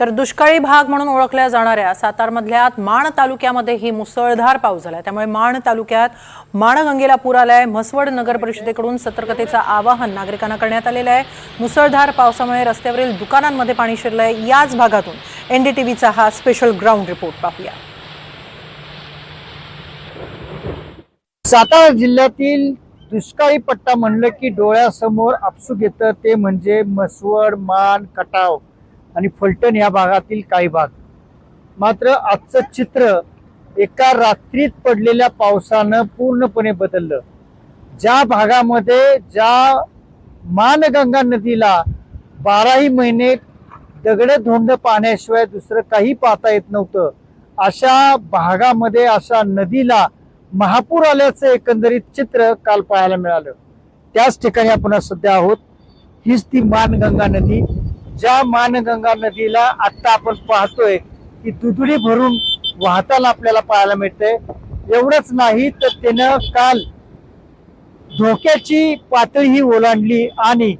तर दुष्काळी भाग म्हणून ओळखल्या जाणाऱ्या सातारमधल्या माण तालुक्यामध्ये ही मुसळधार पाऊस झाला त्यामुळे माण तालुक्यात माणगंगेला पूर आलाय. म्हसवड नगर परिषदेकडून सतर्कतेचं आवाहन नागरिकांना करण्यात आलेलं आहे. मुसळधार पावसामुळे रस्त्यावरील दुकानांमध्ये पाणी शिरलंय. याच भागातून एनडीटीव्हीचा हा स्पेशल ग्राउंड रिपोर्ट पाहूया. सातारा जिल्ह्यातील दुष्काळी पट्टा म्हणलं की डोळ्यासमोर आपसूक येतं ते म्हणजे मसवड मान कटाव. आणि फलटण या भागातील काही भाग. मात्र आजचं चित्र एका रात्रीत पडलेल्या पावसानं पूर्णपणे बदललं. ज्या भागामध्ये ज्या मानगंगा नदीला बाराही महिने दगड धोंड पाण्याशिवाय दुसरं काही पाहता येत नव्हतं अशा भागामध्ये अशा नदीला महापूर आल्याचं एकंदरीत चित्र काल पाहायला मिळालं. त्याच ठिकाणी आपण सध्या आहोत. हीच ती मानगंगा नदी. ज्या मानगंगा नदीला आता आपण पाहतोय की दुधडी भरून वाहताना आपल्याला पाहायला मिळतंय. एवढंच नाही तर त्यानं काल धोक्याची पातळीही ओलांडली आणि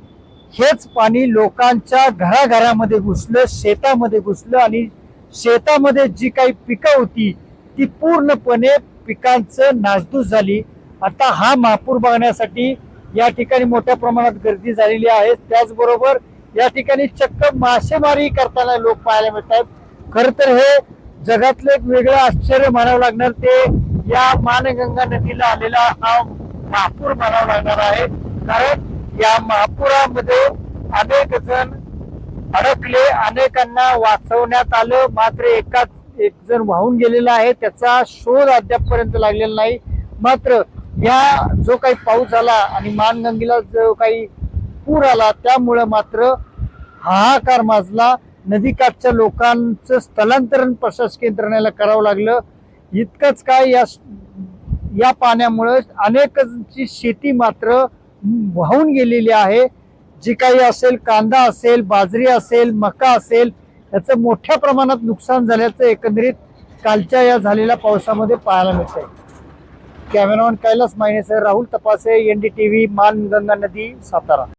हेच पाणी लोकांच्या घराघरामध्ये घुसलं शेतामध्ये घुसलं आणि शेतामध्ये जी काही पिकं होती ती पूर्णपणे पिकांचं नासधूस झाली. आता हा महापूर बघण्यासाठी या ठिकाणी मोठ्या प्रमाणात गर्दी झालेली आहे. त्याचबरोबर या ठिकाणी चक्क मासेमारी करताना लोक पाहायला मिळतात. खर तर हे जगातलं एक वेगळं आश्चर्य मानावं लागणार. ते या मानगंगा नदीला आलेला हा महापूर म्हणावं लागणार आहे. कारण या महापुरामध्ये अनेक जण अडकले अनेकांना वाचवण्यात आलं. मात्र एकाच एक जण वाहून गेलेला आहे. त्याचा शोध अद्यापपर्यंत लागलेला नाही. मात्र या जो काही पाऊस झाला आणि मानगंगेला जो काही पूर आला. त्यामुळं मात्र हाहाकार माजला. नदीकाठच्या लोकांचं स्थलांतरण प्रशासकीय यंत्रणेला करावं लागलं. इतकंच काय या या पाण्यामुळं अनेकांची शेती मात्र वाहून गेलेली आहे. जी काही असेल कांदा असेल बाजरी असेल मका असेल याचं मोठ्या प्रमाणात नुकसान झाल्याचं एकंदरीत कालच्या या झालेल्या पावसामध्ये पाहायला मिळतंय. Cameraman Kailas मायनेसह Rahul Tapase N D T V Manganga नदी सातारा.